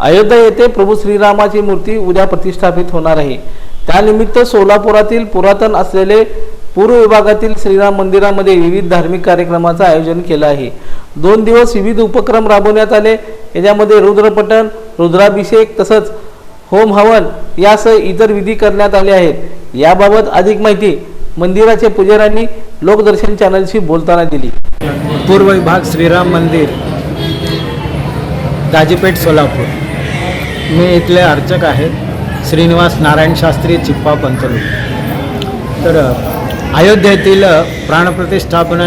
अयोध्या येथे प्रभू श्रीरामाची मूर्ती उद्या प्रतिष्ठापित होणार आहे. त्यानिमित्त सोलापुरातील पुरातन असलेले पूर्व विभागातील श्रीराम मंदिरामध्ये विविध धार्मिक कार्यक्रमाचं आयोजन केलं आहे. दोन दिवस विविध उपक्रम राबवण्यात आले. याच्यामध्ये रुद्रपठण रुद्राभिषेक तसंच होम हवन यासह इतर विधी करण्यात आले आहेत. याबाबत अधिक माहिती मंदिराचे पुजाऱ्यांनी लोकदर्शन चॅनलशी बोलताना दिली. पूर्व विभाग श्रीराम मंदिर दाजीपेठ सोलापूर. मी इथले अर्चक आहेत श्रीनिवास नारायण शास्त्री चिप्पा पंतलू तर अयोध्येतील अ, प्राणप्रतिष्ठापना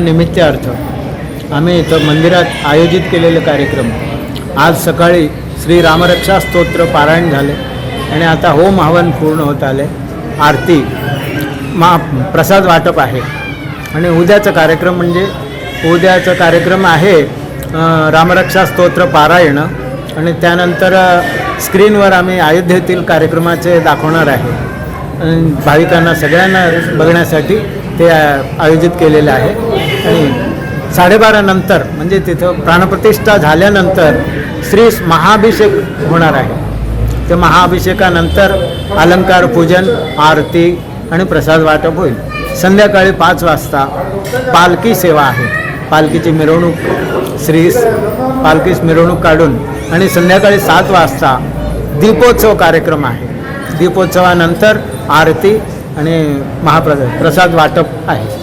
आम्ही इथं मंदिरात आयोजित केलेले कार्यक्रम. आज सकाळी श्री रामरक्षा स्तोत्र पारायण झाले. आणि आता होम हवन पूर्ण होत आले. आरती मा प्रसाद वाटप आहे. आणि उद्याचा कार्यक्रम म्हणजे उद्याचा कार्यक्रम आहे रामरक्षा स्तोत्र पारायण. आणि त्यानंतर स्क्रीनवर आम्ही अयोध्येतील कार्यक्रमाचे दाखवणार आहे. आणि भाविकांना सगळ्यांना बघण्यासाठी ते आयोजित केलेलं आहे. आणि साडेबारा नंतर म्हणजे तिथं प्राणप्रतिष्ठा झाल्यानंतर श्री महाभिषेक होणार आहे. ते महाअभिषेकानंतर अलंकार पूजन आरती आणि प्रसाद वाटप होईल. संध्याकाळी पाच वाजता पालखी सेवा आहे. पालखीची मिरवणूक श्री पालखीस मिरवणूक काढून आणि संध्याकाळी सात वाजता दीपोत्सव कार्यक्रम आहे. दीपोत्सवानंतर आरती आणि महाप्रसाद प्रसाद वाटप आहे.